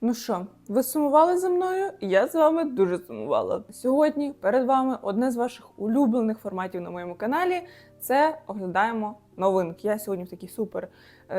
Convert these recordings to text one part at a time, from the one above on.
Ну що, ви сумували за мною? Я з вами дуже сумувала. Сьогодні перед вами одне з ваших улюблених форматів на моєму каналі. Це оглядаємо новинки. Я сьогодні в такій супер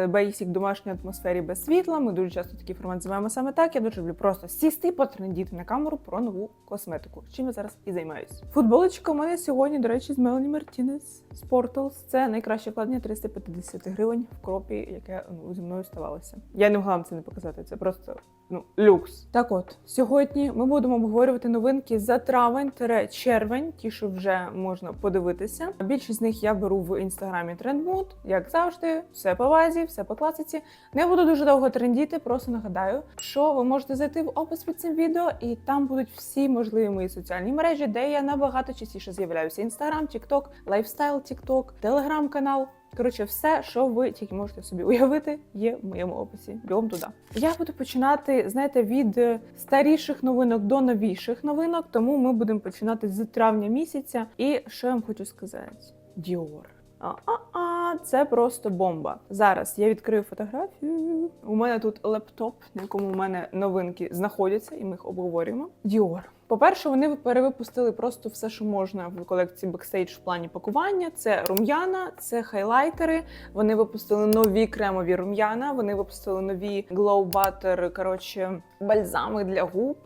бейсік домашній атмосфері без світла. Ми дуже часто такий формат називаємо саме так. Я дуже люблю просто сісти потрендіти на камеру про нову косметику. Чим я зараз і займаюся. Футболочка у мене сьогодні, до речі, з Мелані Мартінес з Portals. Це найкраще вкладення 350 гривень в кропі, яке ну, зі мною ставалося. Я не могла вам це не показати. Це просто ну, люкс. Так от, сьогодні ми будемо обговорювати новинки за травень-червень, ті, що вже можна подивитися. Більшість з них я беру в інстаграмі Trendmood, як завжди, все по вазі, все по класиці. Не буду дуже довго трендіти, просто нагадаю, що ви можете зайти в опис під цим відео, і там будуть всі можливі мої соціальні мережі, де я набагато частіше з'являюся: інстаграм, тікток, лайфстайл, тікток, телеграм-канал. Коротше, все, що ви тільки можете собі уявити, є в моєму описі. Бігом туди. Я буду починати, знаєте, від старіших новинок до новіших новинок, тому ми будемо починати з травня місяця. І що я вам хочу сказати? Dior. А-а-а, це просто бомба. Зараз я відкрию фотографію. У мене тут лептоп, на якому у мене новинки знаходяться, і ми їх обговорюємо. Dior. По-перше, вони перевипустили просто все, що можна в колекції бекстейдж в плані пакування. Це рум'яна, це хайлайтери. Вони випустили нові кремові рум'яна. Вони випустили нові Glow Butter, коротше, бальзами для губ.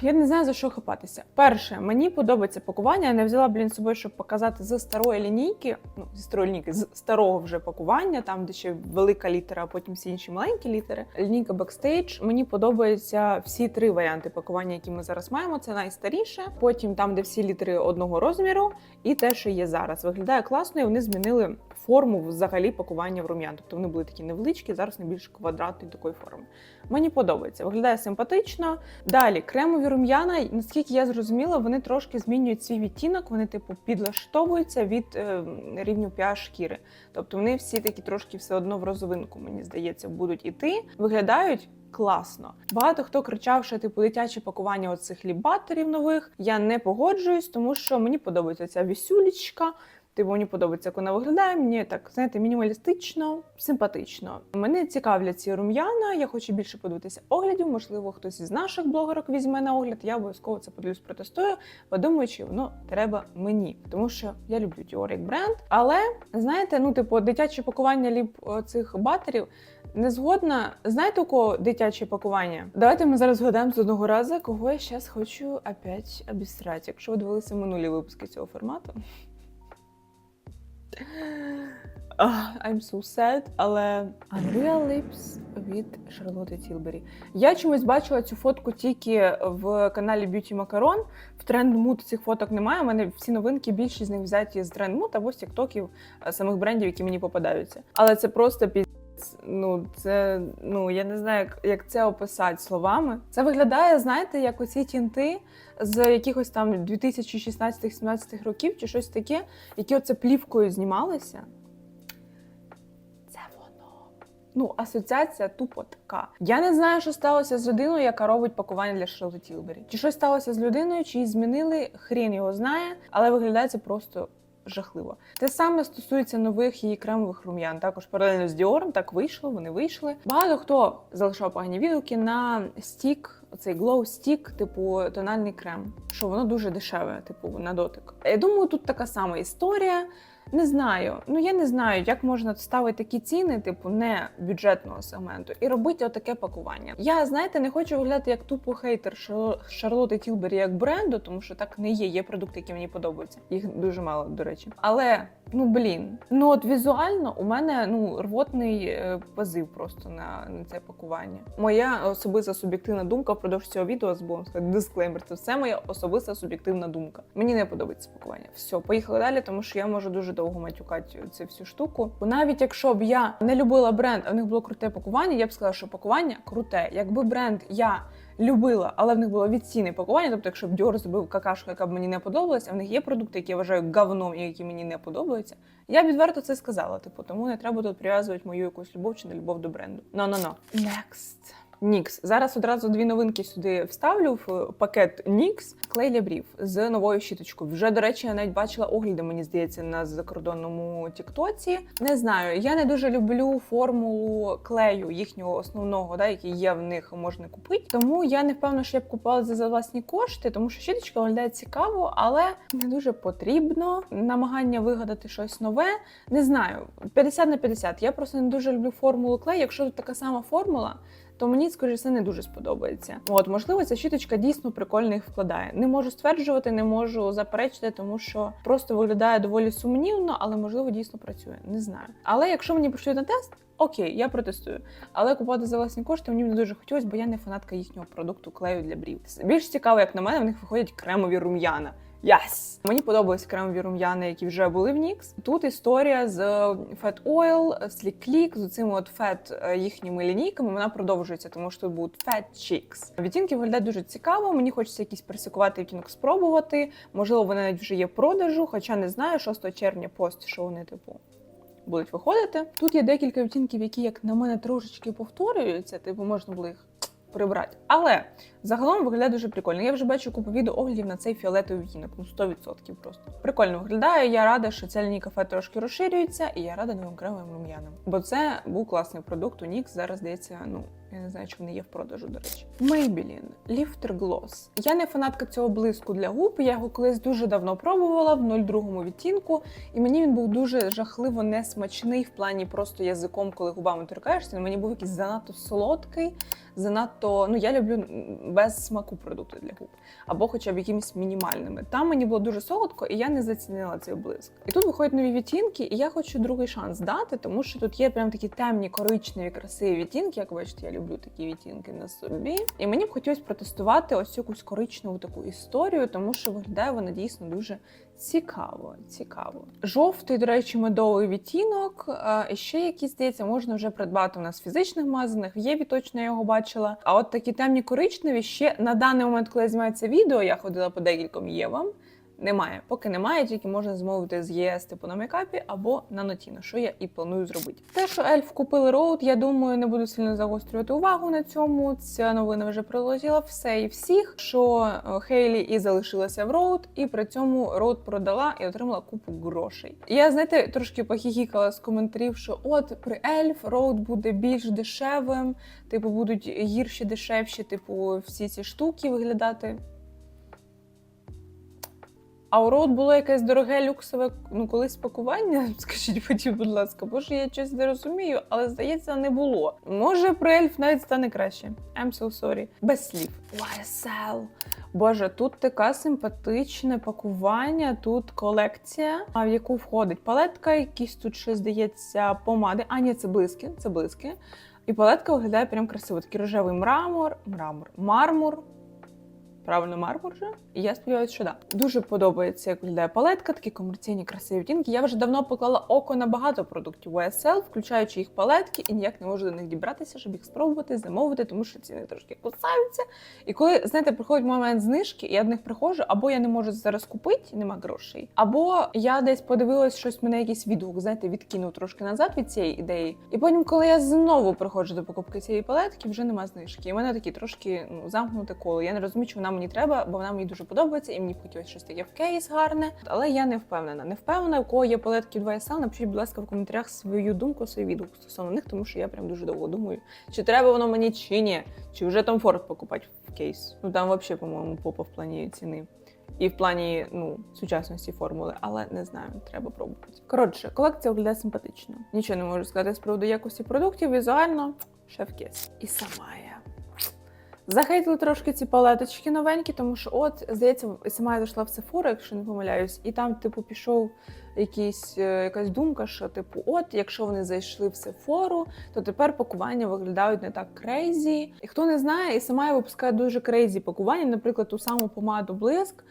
Я не знаю за що хапатися. Перше, мені подобається пакування. Я не взяла блін з собою, щоб показати з старої лінійки. Ну зі старої лінійки, з старого вже пакування, там де ще велика літера, а потім всі інші маленькі літери. Лінійка Backstage. Мені подобаються всі три варіанти пакування, які ми зараз маємо. Це найстаріше. Потім там, де всі літери одного розміру, і те, що є зараз. Виглядає класно, і вони змінили форму взагалі пакування в рум'ян. Тобто вони були такі невеличкі, зараз не більш квадратної такої форми. Мені подобається, виглядає симпатично. Далі кремові рум'яна, наскільки я зрозуміла, вони трошки змінюють свій відтінок, вони типу підлаштовуються від е, рівню pH шкіри. Тобто вони всі такі трошки все одно в розовинку, мені здається, будуть іти. Виглядають. Класно. Багато хто кричав, що типу дитяче пакування оцих лібаторів нових. Я не погоджуюсь, тому що мені подобається ця вісюлічка. Типу, мені подобається, як вона виглядає. Мені так знаєте, мінімалістично, симпатично. Мене цікавлять ці рум'яна. Я хочу більше подивитися оглядів. Можливо, хтось із наших блогерок візьме на огляд. Я обов'язково це подивлюсь, протестую, подумаю, чи воно треба мені, тому що я люблю Dior як бренд. Але знаєте, ну типу, дитяче пакування ліп цих батерів. Не згодна. Знаєте, у кого дитяче пакування? Давайте ми зараз згадаємо з одного разу, кого я зараз хочу опять обістрати. Якщо ви дивилися минулі випуски цього формату. I'm so sad, але Unreal Lips від Шарлотти Тілбері. Я чомусь бачила цю фотку тільки в каналі Beauty Macaron. В Trendmood цих фоток немає. У мене всі новинки, більшість з них взяті з трендмут або з тіктоків е, самих брендів, які мені попадаються. Але це просто пі... Ну, це ну я не знаю, як, як це описати словами. Це виглядає, знаєте, як оці тінти з якихось там 2016-17 років чи щось таке, які оце плівкою знімалися. Це воно. Ну, асоціація тупо така. Я не знаю, що сталося з людиною, яка робить пакування для Шарлотти Тілбері. Чи щось сталося з людиною, чи її змінили, хрін його знає, але виглядає це просто жахливо. Те саме стосується нових її кремових рум'ян. Також паралельно з Діором так вийшло, вони вийшли. Багато хто залишав погані відгуки на стік, оцей Glow Stick, типу тональний крем, що воно дуже дешеве, типу на дотик. Я думаю, тут така сама історія. Не знаю. Ну я не знаю, як можна ставити такі ціни, типу не бюджетного сегменту, і робити отаке пакування. Я знаєте, не хочу виглядати як тупо хейтер Шар- Шарлотти Тілбері як бренду, тому що так не є. Є продукти, які мені подобаються. Їх дуже мало, до речі. Але ну блін, ну от візуально у мене ну рвотний е, позив просто на, на це пакування. Моя особиста суб'єктивна думка впродовж цього відео з сказати, дисклеймер. Це все моя особиста суб'єктивна думка. Мені не подобається пакування. Все, поїхали далі, тому що я можу дуже довго матюкати цю всю штуку. Бо навіть якщо б я не любила бренд, а в них було круте пакування, я б сказала, що пакування круте. Якби бренд я любила, але в них було відцінне пакування. Тобто, якщо б Dior зробив какашку, яка б мені не подобалася, а в них є продукти, які я вважаю говном і які мені не подобаються. Я б відверто це сказала. Типу, тому не треба тут прив'язувати мою якусь любов чи не любов до бренду. No, no, no. Next. Нікс. Зараз одразу дві новинки сюди вставлю в пакет Нікс. Клей для брів з новою щіточкою. Вже, до речі, я навіть бачила огляди, мені здається, на закордонному Тіктоці. Не знаю, я не дуже люблю формулу клею їхнього основного, да, який є в них, можна купити. Тому я не впевнена, що я б купувала за, за власні кошти, тому що щіточка виглядає цікаво, але не дуже потрібно. Намагання вигадати щось нове. Не знаю, 50 на 50. Я просто не дуже люблю формулу клею. Якщо тут така сама формула, то мені, скоріше, все, не дуже сподобається. От, можливо, ця щіточка дійсно прикольно їх вкладає. Не можу стверджувати, не можу заперечити, тому що просто виглядає доволі сумнівно, але можливо дійсно працює. Не знаю. Але якщо мені пошлють на тест. Окей, я протестую. Але купувати за власні кошти мені не дуже хотілося, бо я не фанатка їхнього продукту клею для брів. Більш цікаво, як на мене, в них виходять кремові рум'яна. Яс! Мені подобались кремові рум'яни, які вже були в Нікс. Тут історія з Fat Oil, Sleek Click, з цими от е, їхніми лінійками. Вона продовжується, тому що тут будуть Fat Chicks. Відтінки виглядають дуже цікаво. Мені хочеться якийсь персикувати відтінок спробувати. Можливо, вони навіть вже є в продажу, хоча не знаю, 6 червня пост, що вони типу. Будуть виходити. Тут є декілька відтінків, які, як на мене, трошечки повторюються, типу можна було їх прибрати. Але загалом виглядає дуже прикольно. Я вже бачу купу відео оглядів на цей фіолетовий вінок. ну 100% просто. Прикольно виглядає. Я рада, що ця лінійка кафе трошки розширюється, і я рада новим кремовим рум'янам. Бо це був класний продукт у Нікс Зараз здається, ну я не знаю, чи вони є в продажу, до речі. Maybelline Lifter Gloss. Я не фанатка цього блиску для губ. Я його колись дуже давно пробувала в 02 відтінку, і мені він був дуже жахливо несмачний в плані просто язиком, коли губами торкаєшся. Мені був якийсь занадто солодкий, занадто. Ну я люблю без смаку продукти для губ, або хоча б якимись мінімальними. Там мені було дуже солодко, і я не зацінила цей блиск. І тут виходять нові відтінки, і я хочу другий шанс дати, тому що тут є прям такі темні, коричневі, красиві відтінки. Як бачите, я люблю такі відтінки на собі. І мені б хотілося протестувати ось якусь коричневу таку історію, тому що виглядає вона дійсно дуже цікаво. Цікаво. Жовтий, до речі, медовий відтінок. І ще якісь, здається, можна вже придбати у нас в фізичних магазинах. В Єві точно я його бачила. А от такі темні коричневі ще на даний момент, коли я знімаю це відео, я ходила по декільком євам. Немає, поки немає, тільки можна замовити з ЄС типу на мейкапі або на Нотіно, що я і планую зробити. Те, що ельф купили роуд, я думаю, не буду сильно загострювати увагу на цьому. Ця новина вже прилетіла все і всіх. Що е, Хейлі і залишилася в роуд, і при цьому роуд продала і отримала купу грошей. Я знаєте, трошки похіхікала з коментарів, що от при ельф роуд буде більш дешевим, типу будуть гірші, дешевші, типу всі ці штуки виглядати. А у Роуд було якесь дороге люксове ну, колись пакування. Скажіть потім, будь ласка, боже, я щось не розумію, але здається, не було. Може, при ельф навіть стане краще. I'm so sorry. Без слів. YSL. Боже, тут таке симпатичне пакування, тут колекція, в яку входить палетка, якісь тут ще здається помади. А, ні, це блиски, це блиски. І палетка виглядає прям красиво. Такий рожевий мрамор, мрамор, мармур. Правильно, мармур же? І я сподіваюся, що да. Дуже подобається, як виглядає палетка, такі комерційні красиві відтінки. Я вже давно поклала око на багато продуктів YSL, включаючи їх палетки, і ніяк не можу до них дібратися, щоб їх спробувати, замовити, тому що ціни трошки кусаються. І коли, знаєте, приходить момент знижки, і я до них приходжу, або я не можу зараз купити, нема грошей, або я десь подивилась щось, мене якийсь відгук, знаєте, відкинув трошки назад від цієї ідеї. І потім, коли я знову приходжу до покупки цієї палетки, вже нема знижки. І в мене такі трошки ну, замкнуте коло. Я не розумію, чи вона мені треба, бо вона мені дуже подобається, і мені б хотілося щось таке в кейс гарне. Але я не впевнена. Не впевнена, у кого є палетки в 2SL, напишіть, будь ласка, в коментарях свою думку, свій відгук стосовно них, тому що я прям дуже довго думаю, чи треба воно мені, чи ні, чи вже Tom Ford покупати в кейс. Ну там взагалі, по-моєму, попа в плані ціни. І в плані ну сучасності формули, але не знаю, треба пробувати. Коротше, колекція виглядає симпатично. Нічого не можу сказати з приводу якості продуктів. Візуально шеф-кес. І сама я. Захейтили трошки ці палеточки новенькі, тому що, от, здається, сама я зайшла в Sephora, якщо не помиляюсь, і там, типу, пішов якийсь, е, якась думка, що, типу, от, якщо вони зайшли в Sephora, то тепер пакування виглядають не так крейзі. І хто не знає, і сама я випускаю дуже крейзі пакування, наприклад, ту саму помаду блиск,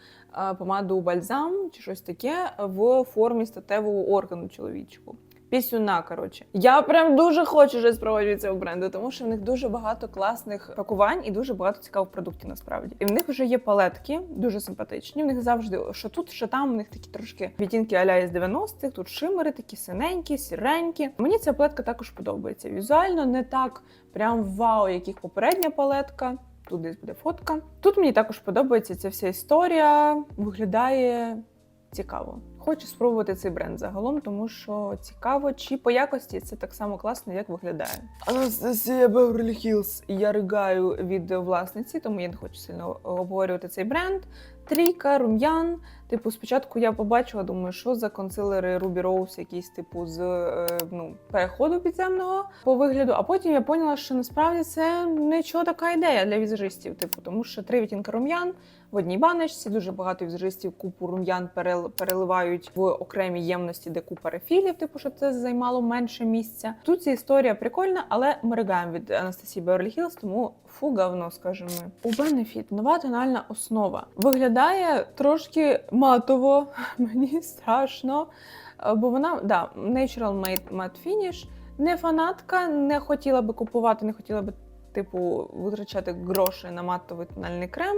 е, помаду бальзам чи щось таке в формі статевого органу чоловічого. Пісюна. Коротше, я прям дуже хочу щось спробувати цього бренду, тому що в них дуже багато класних пакувань і дуже багато цікавих продуктів насправді. І в них вже є палетки, дуже симпатичні. В них завжди що тут, що там. У них такі трошки відтінки аля із 90-х, Тут шимери такі синенькі, сіренькі. Мені ця палетка також подобається. Візуально не так прям вау, як їх попередня палетка. Тут десь буде фотка. Тут мені також подобається ця вся історія. Виглядає цікаво. Хочу спробувати цей бренд загалом, тому що цікаво, чи по якості це так само класно, як виглядає. Анастасія Беверлі Хілс Я ригаю від власниці, тому я не хочу сильно обговорювати цей бренд. Трійка, рум'ян. Типу, спочатку я побачила, думаю, що за консилери Ruby Rose, якісь типу з е, ну, переходу підземного по вигляду. А потім я поняла, що насправді це нічого така ідея для візажистів. Типу, тому що три відтінки рум'ян в одній баночці. Дуже багато візажистів купу рум'ян переливають в окремі ємності, де купа рефілів, типу, щоб це займало менше місця. Тут ця історія прикольна, але ми ригаємо від Анастасії Беверлі Хілз, тому фу говно, скажемо ми. У Benefit нова тональна основа. Виглядає трошки матово, мені страшно. Е, Бо вона да, Natural Made Matte Finish. Не фанатка, не хотіла би купувати, не хотіла би, типу, витрачати гроші на матовий тональний крем.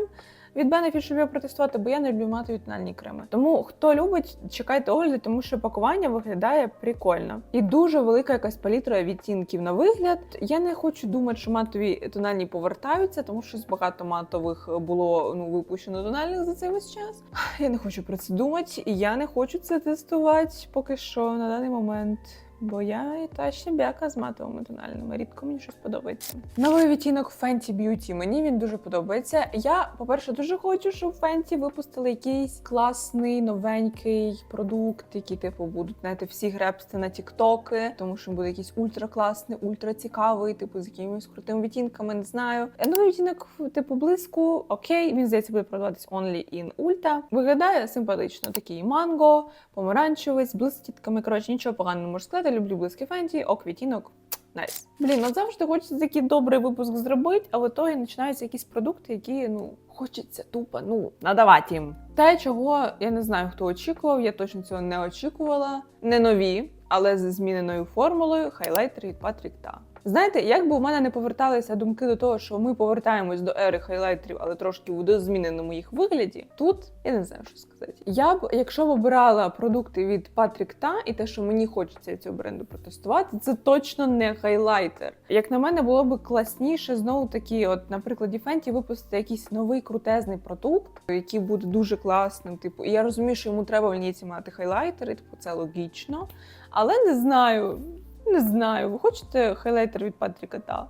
Від Benefit, щоб його протестувати, бо я не люблю матові тональні креми. Тому хто любить, чекайте огляди, тому що пакування виглядає прикольно. І дуже велика якась палітра відтінків на вигляд. Я не хочу думати, що матові тональні повертаються, тому що багато матових було ну випущено тональних за цей весь час. Я не хочу про це думати, і я не хочу це тестувати поки що на даний момент. Бо я і та ще бяка з матовими тональними. Рідко мені щось подобається. Новий відтінок Fenty Beauty. Мені він дуже подобається. Я, по-перше, дуже хочу, щоб Fenty випустили якийсь класний новенький продукт, який типу будуть знаєте, всі гребсти на тіктоки, тому що він буде якийсь ультракласний, ультрацікавий, типу з якимись крутими відтінками. Не знаю. Е, Новий відтінок типу блиску. Окей, він здається буде продаватись only in Ulta. Виглядає симпатично. Такий манго, помаранчевий з блискітками. Коротше, нічого поганого не можу сказати. Люблю близькі фенті, ок, відтінок. Найс. Блін, от завжди хочеться такий добрий випуск зробити, а в ітогі починаються якісь продукти, які ну хочеться тупо ну надавати їм. Те, чого я не знаю, хто очікував, я точно цього не очікувала. Не нові, але з зміненою формулою хайлайтери від Патрік та. Знаєте, як би у мене не поверталися думки до того, що ми повертаємось до ери хайлайтерів, але трошки в зміненому їх вигляді. Тут я не знаю, що сказати. Я б, якщо б обирала продукти від Patrick та і те, що мені хочеться цього бренду протестувати, це точно не хайлайтер. Як на мене, було б класніше знову таки, от, на прикладі Fenty випустити якийсь новий крутезний продукт, який буде дуже класним. Типу, і я розумію, що йому треба в лінійці мати хайлайтери, типу це логічно. Але не знаю. Не знаю, ви хочете хайлайтер від Патріка Та?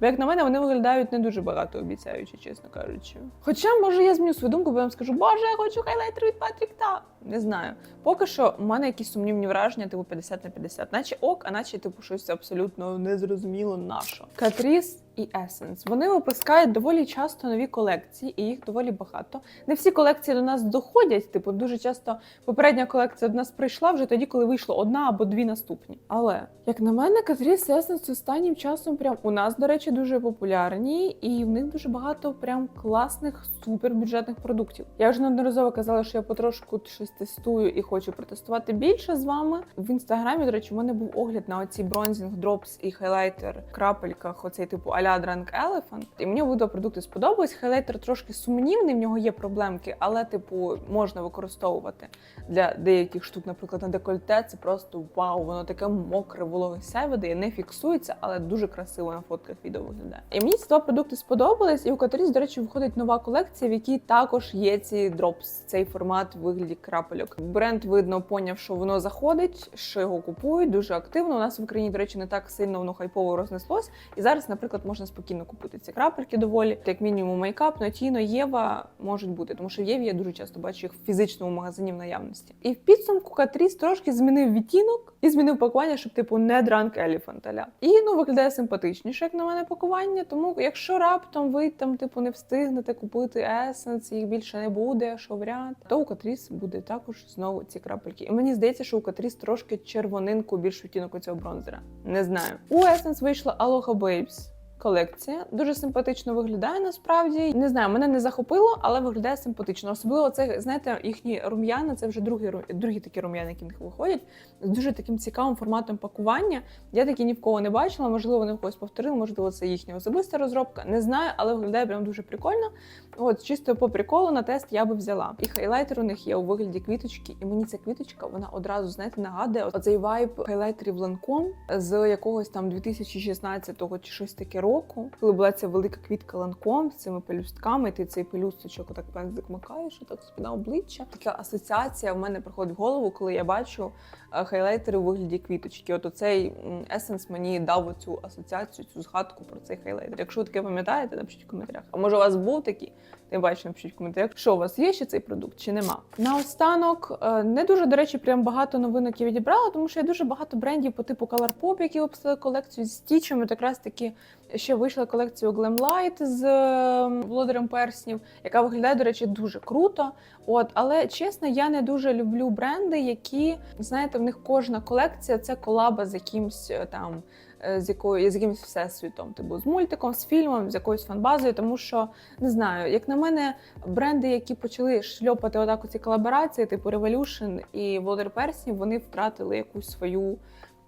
Бо як на мене, вони виглядають не дуже багато обіцяючи, чесно кажучи. Хоча, може, я зміню свою думку, бо я вам скажу, боже, я хочу хайлайтер від Патрік Та. Не знаю. Поки що в мене якісь сумнівні враження, типу 50 на 50. Наче ок, а наче типу щось абсолютно незрозуміло нашо. Катріс і Essence. Вони випускають доволі часто нові колекції, і їх доволі багато. Не всі колекції до нас доходять. Типу, дуже часто попередня колекція до нас прийшла вже тоді, коли вийшло одна або дві наступні. Але як на мене, і Essence останнім часом прям у нас, до речі, дуже популярні, і в них дуже багато прям класних супербюджетних продуктів. Я вже неодноразово казала, що я потрошку щось тестую і хочу протестувати більше з вами. В інстаграмі, до речі, у мене був огляд на оці бронзінг дропс і хайлайтер крапельках, оцей типу а-ля Drunk Elephant. І мені обидва продукти сподобались. Хайлайтер трошки сумнівний, в нього є проблемки, але, типу, можна використовувати для деяких штук, наприклад, на декольте. Це просто вау, воно таке мокре, вологе севиде, не фіксується, але дуже красиво на фотках відео виглядає. І мені ці два продукти сподобались. І у Каторіс, до речі, виходить нова колекція, в якій також є ці дропс, цей формат в вигляді крапельок. Бренд видно поняв, що воно заходить, що його купують дуже активно. У нас в Україні, до речі, не так сильно воно хайпово рознеслось. І зараз, наприклад, можна спокійно купити ці крапельки доволі. Як мінімум, мейкап, Нотіно, Єва можуть бути, тому що в Єві я дуже часто бачу їх в фізичному магазині в наявності. І в підсумку Катріс трошки змінив відтінок і змінив пакування, щоб типу не Drunk Elephant аля. І ну виглядає симпатичніше, як на мене, пакування. Тому якщо раптом ви там типу не встигнете купити есенс, їх більше не буде, що вряд, то у Катріс буде також знову ці крапельки. І мені здається, що у Катріс трошки червонинку більш відтінок у цього бронзера. Не знаю. У Essence вийшла Aloha Babes. Колекція. Дуже симпатично виглядає насправді. Не знаю, мене не захопило, але виглядає симпатично. Особливо це, знаєте, їхні рум'яна. Це вже другі, ру- другі такі рум'яни, які в них виходять. З дуже таким цікавим форматом пакування. Я такі ні в кого не бачила. Можливо, вони в когось повторили, можливо, це їхня особиста розробка. Не знаю, але виглядає прям дуже прикольно. От чисто по приколу на тест я би взяла. І хайлайтер у них є у вигляді квіточки, і мені ця квіточка вона одразу знаєте нагадує оцей вайб хайлайтерів Lancome з якогось там 2016-го чи щось таке року, коли була ця велика квітка ланком з цими пелюстками. і Ти цей пелюсточок отак пензик макаєш, отак собі на обличчя. Така асоціація в мене приходить в голову, коли я бачу е, хайлайтери у вигляді квіточки. От оцей есенс мені дав оцю асоціацію, цю згадку про цей хайлайтер. Якщо ви таке пам'ятаєте, напишіть в коментарях. А може у вас був такий? Тим бачу, напишіть в коментарях, що у вас є ще цей продукт чи нема. Наостанок, е, не дуже, до речі, прям багато новинок я відібрала, тому що є дуже багато брендів по типу Colourpop, які випустили колекцію з стічем. От якраз таки ще вийшла колекція Glamlight з е, володарем перснів, яка виглядає, до речі, дуже круто. От, але чесно, я не дуже люблю бренди, які знаєте, в них кожна колекція це колаба з якимсь е, там. Е, З якою з якимось всесвітом, типу з мультиком, з фільмом, з якоюсь фанбазою, тому що не знаю, як на мене, бренди, які почали шльопати отак ці колаборації, типу Revolution і Володар Персні, вони втратили якусь свою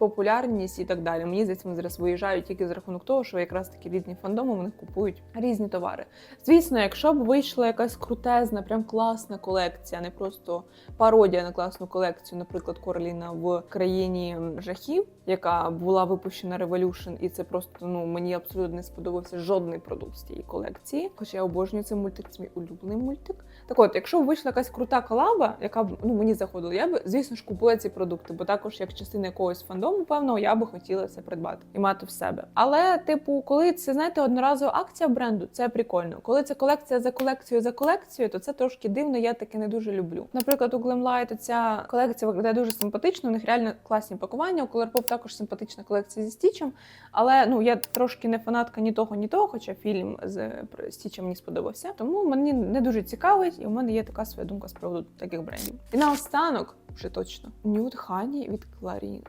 популярність і так далі. Мені здається, вони зараз виїжджають тільки за рахунок того, що якраз такі різні фандоми вони купують різні товари. Звісно, якщо б вийшла якась крутезна, прям класна колекція, не просто пародія на класну колекцію, наприклад, Короліна в країні жахів, яка була випущена Revolution, і це просто ну мені абсолютно не сподобався жодний продукт з цієї колекції. Хоча я обожнюю цей мультик, це мій улюблений мультик. Так от, якщо б вийшла якась крута колаба, яка б ну мені заходила, я б звісно ж купила ці продукти, бо також як частина якогось фандому, певно, я би хотіла це придбати і мати в себе. Але, типу, коли це знаєте, одноразова акція бренду, це прикольно. Коли це колекція за колекцією за колекцією, то це трошки дивно. Я таке не дуже люблю. Наприклад, у Glamlight ця колекція виглядає дуже симпатично. У них реально класні пакування. У Colourpop також симпатична колекція зі стічем. Але ну я трошки не фанатка ні того, ні того, хоча фільм з стічем мені сподобався. Тому мені не дуже цікавить, і у мене є така своя думка з приводу таких брендів. І наостанок, вже точно, Nude Honey від Clari-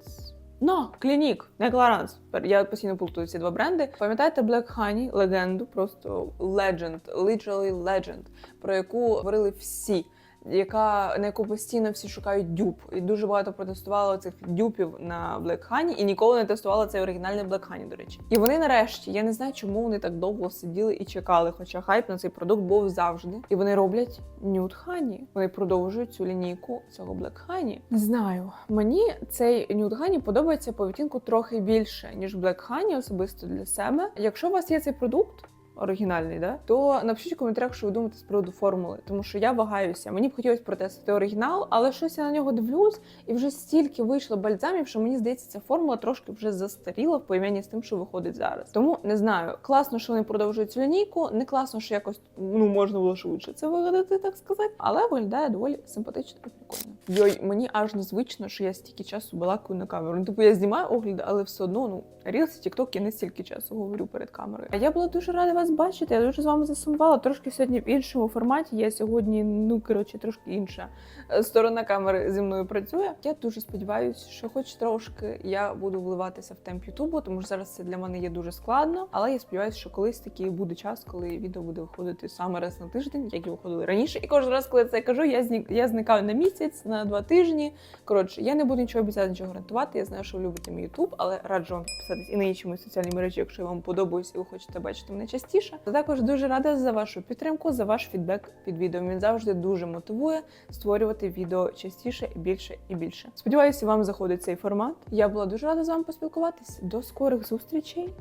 Clarins. No, Клінік, не Clarins. Я постійно плутаю ці два бренди. Пам'ятаєте Black Honey, легенду, просто legend, literally legend, про яку говорили всі. Яка на яку постійно всі шукають дюб, і дуже багато протестувало цих дюпів на Black Honey, і ніколи не тестували цей оригінальний Black Honey, до речі. І вони нарешті, я не знаю, чому вони так довго сиділи і чекали, хоча хайп на цей продукт був завжди. І вони роблять Nude Honey. Вони продовжують цю лінійку цього Black Honey. Не знаю, мені цей Nude Honey подобається по відтінку трохи більше ніж Black Honey, особисто для себе. Якщо у вас є цей продукт оригінальний, да? то напишіть в коментарях, що ви думаєте з приводу формули, тому що я вагаюся. Мені б хотілося протестити оригінал, але щось я на нього дивлюсь, і вже стільки вийшло бальзамів, що мені здається, ця формула трошки вже застаріла в порівнянні з тим, що виходить зараз. Тому не знаю, класно, що вони продовжують цю лінійку, не класно, що якось ну можна було швидше це вигадати, так сказати, але виглядає доволі симпатично і прикольно. Йой, мені аж незвично, що я стільки часу балакаю на камеру. Ну, типу, я знімаю огляди, але все одно ну Reels, TikTok я не стільки часу говорю перед камерою. А я була дуже рада вас бачити. Я дуже з вами засумувала. Трошки сьогодні в іншому форматі. Я сьогодні, ну коротше, трошки інша е, сторона камери зі мною працює. Я дуже сподіваюся, що хоч трошки я буду вливатися в темп Ютубу, тому що зараз це для мене є дуже складно. Але я сподіваюся, що колись таки буде час, коли відео буде виходити саме раз на тиждень, як і виходили раніше. І кожен раз, коли я це кажу, я зні... я зникаю на місяць, на два тижні. Коротше, я не буду нічого обіцяти, нічого гарантувати. Я знаю, що ви любите мій Ютуб, але раджу вам підписатись і на інші мої соціальні мережі, якщо вам подобаюсь і ви хочете бачити мене частіше. Та також дуже рада за вашу підтримку, за ваш фідбек під відео. Він завжди дуже мотивує створювати відео частіше і більше і більше. Сподіваюся, вам заходить цей формат. Я була дуже рада з вами поспілкуватись. До скорих зустрічей.